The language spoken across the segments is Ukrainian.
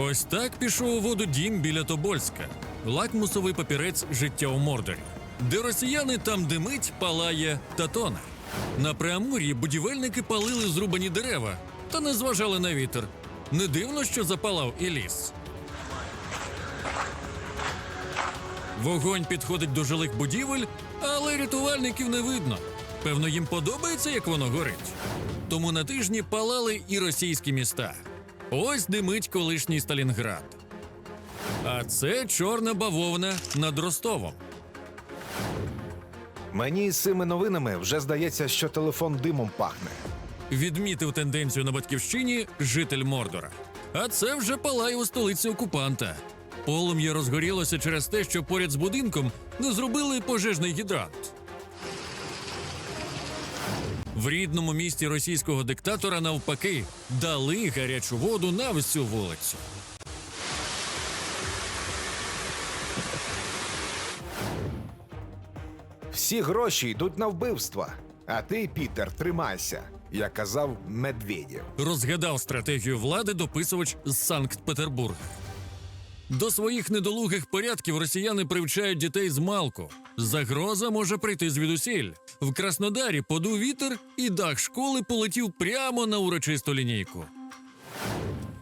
Ось так пішов у воду дім біля Тобольська, лакмусовий папірець життя у Мордорі, де росіяни там димить, палає та тоне. На Преамур'ї будівельники палили зрубані дерева та не зважали на вітер. Не дивно, що запалав і ліс. Вогонь підходить до жилих будівель, але рятувальників не видно. Певно, їм подобається, як воно горить. Тому на тижні палали і російські міста. Ось димить колишній Сталінград. А це чорна бавовна над Ростовом. Мені з цими новинами вже здається, що телефон димом пахне. Відмітив тенденцію на батьківщині житель Мордора. А це вже палає у столиці окупанта. Полум'я розгорілося через те, що поряд з будинком не зробили пожежний гідрант. В рідному місті російського диктатора навпаки дали гарячу воду на всю вулицю. Всі гроші йдуть на вбивства. А ти, Пітер, тримайся, як казав Медведєв. розгадав стратегію влади дописувач з Санкт-Петербурга. До своїх недолугих порядків росіяни привчають дітей з малку. Загроза може прийти звідусіль. В Краснодарі подув вітер, і дах школи полетів прямо на урочисту лінійку.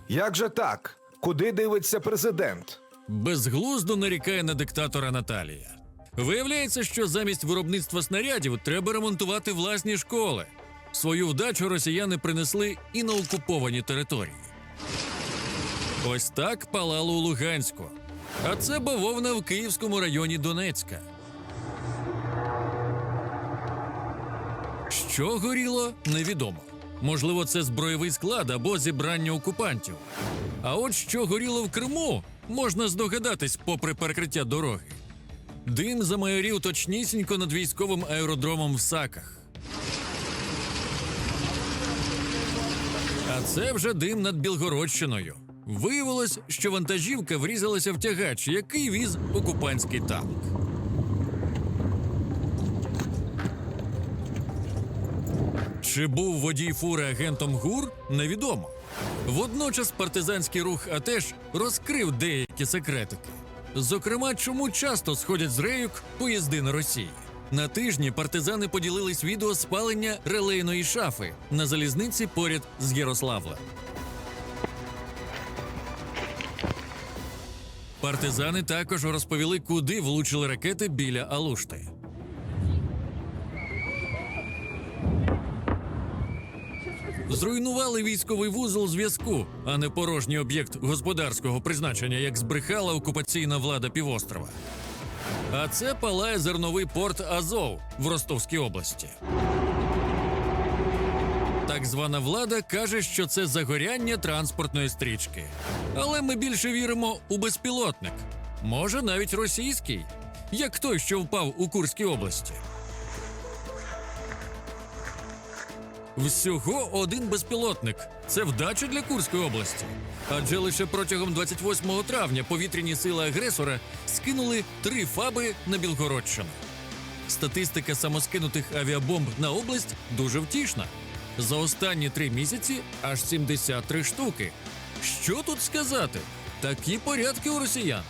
Як же так? Куди дивиться президент? Безглуздо нарікає на диктатора Наталія. Виявляється, що замість виробництва снарядів треба ремонтувати власні школи. Свою вдачу росіяни принесли і на окуповані території. Ось так палало у Луганську. А це бавовна в Київському районі Донецька. Що горіло, невідомо. Можливо, це збройовий склад або зібрання окупантів. А от що горіло в Криму, можна здогадатись, попри перекриття дороги. Дим замайорів точнісінько над військовим аеродромом в Саках. А це вже дим над Білгородщиною. Виявилось, що вантажівка врізалася в тягач, який віз окупантський танк. Чи був водій фури агентом ГУР, невідомо. Водночас партизанський рух АТЕШ розкрив деякі секретики. Зокрема, чому часто сходять з рейок поїзди на Росії. На тижні партизани поділились відео спалення релейної шафи на залізниці поряд з Ярославлем. Партизани також розповіли, куди влучили ракети біля Алушти. Зруйнували військовий вузол зв'язку, а не порожній об'єкт господарського призначення, як збрехала окупаційна влада півострова. А це палає зерновий порт Азов в Ростовській області. Так звана влада каже, що це загоряння транспортної стрічки. Але ми більше віримо у безпілотник, може навіть російський, як той, що впав у Курській області. Всього один безпілотник. Це вдача для Курської області. Адже лише протягом 28 травня повітряні сили агресора скинули три фаби на Білгородщину. Статистика самоскинутих авіабомб на область дуже втішна. За останні три місяці аж 73 штуки. Що тут сказати? Такі порядки у росіян.